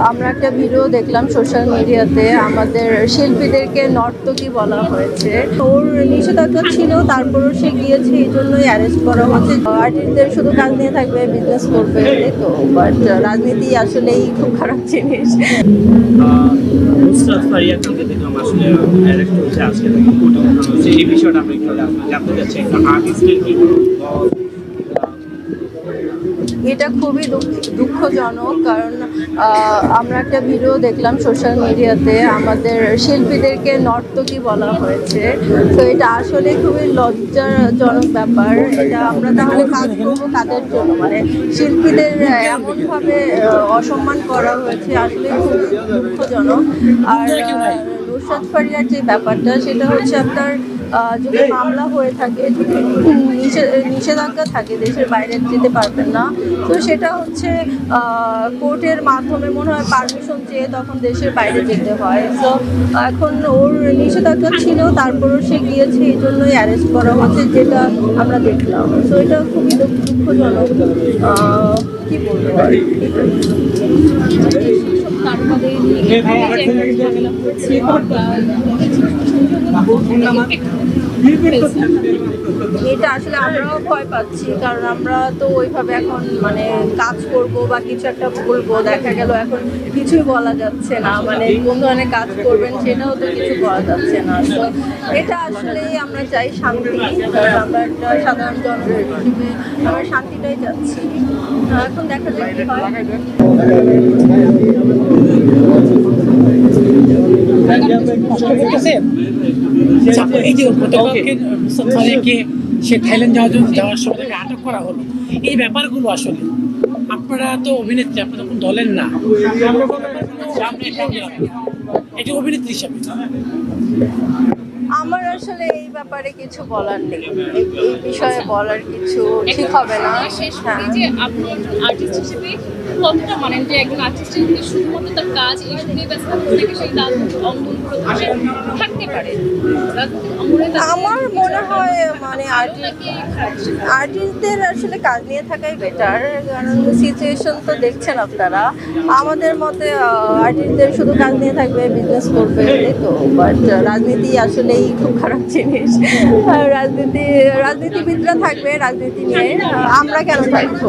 আমরা একটা ভিডিও দেখলাম সোশ্যাল মিডিয়াতে আমাদের শিল্পীদেরকে নর্তকী বলা হয়েছে। ওর নিষেধাজ্ঞা ছিল তারপরও সে গিয়েছে এই জন্যই অ্যারেস্ট করা হচ্ছে। আর্টিস্টদের শুধু কাজ নিয়ে থাকবে বিজনেস করবে তো? বাট রাজনীতি আসলেই খুব খারাপ জিনিস। এই বিষয়টা জানতে চাচ্ছি আর্টিস্টের কি এটা খুবই দুঃখ- দুঃখজনক কারণ আমরা একটা ভিডিও দেখলাম সোশ্যাল মিডিয়াতে আমাদের শিল্পীদেরকে নর্তকী বলা হয়েছে। তো এটা আসলে খুবই লজ্জাজনক ব্যাপার। এটা আমরা তাহলে কাজ করব কাদের জন্য? মানে শিল্পীদের এমনভাবে অসম্মান করা হয়েছে আসলে খুবই দুঃখজনক। আর নুসরাত ফারিয়ার যে ব্যাপারটা, সেটা হচ্ছে আপনার যদি মামলা হয়ে থাকে নিষেধাজ্ঞা থাকে দেশের বাইরে যেতে পারবেন না। তো সেটা হচ্ছে কোর্টের মাধ্যমে মনে হয় পারমিশন চেয়ে তখন দেশের বাইরে যেতে হয়। তো এখন ওর নিষেধাজ্ঞা ছিল তারপরও সে গিয়েছে এই জন্যই অ্যারেস্ট করা হচ্ছে যেটা আমরা দেখলাম। তো এটা খুবই দুঃখজনক। কি বলব? এটা আসলে আমরাও ভয় পাচ্ছি, কারণ আমরা তো ওইভাবে এখন মানে কাজ করব বা কিছু একটা বলব, দেখা গেল এখন কিছুই বলা যাচ্ছে না মানে কোন ধরনের কাজ করবেন সেটাও তো কিছু বলা যাচ্ছে না। তো এটা আসলেই আমরা চাই শান্তি আমরা একটা সাধারণ জনগণ আমরা শান্তিটাই চাচ্ছি। এখন দেখা যাক কি হয়। গতকালকে সাফারিকে সে থাইল্যান্ড যাওয়ার জন্য যাওয়ার সময় তাকে আটক করা হলো। এই ব্যাপারগুলো আসলে আপনারা তো অভিনেত্রী আপনারা কোন দলের না। এটা অভিনেত্রী হিসাবে। আসলে এই ব্যাপারে কিছু বলার নেই। এই বিষয়ে বলার কিছু ঠিক হবে না। শেষ হ্যাঁ। করি যে আপনি আর্টিস্ট হিসেবে কতটা মানেন যে একজন আর্টিস্টের যদি শুধুমাত্র তার কাজ এইসব নিয়ে ব্যস্ত থাকে সেই রাজনৈতিক অঙ্গন থাকতে পারে? তার- আমার মনে হয় মানে আর্টিস্ট? আর্টিস্টদের আসলে কাজ নিয়ে থাকাই বেটার কারণ সিচুয়েশন তো দেখছেন আপনারা। আমাদের মতে আর্টিস্টদের শুধু কাজ নিয়ে থাকবে বিজনেস করবে এই তো? বাট রাজনীতি আসলেই খুব খারাপ। জিনিস। রাজনীতি রাজনীতিবিদরা থাকবে রাজনীতি নিয়ে। আমরা কেন থাকব?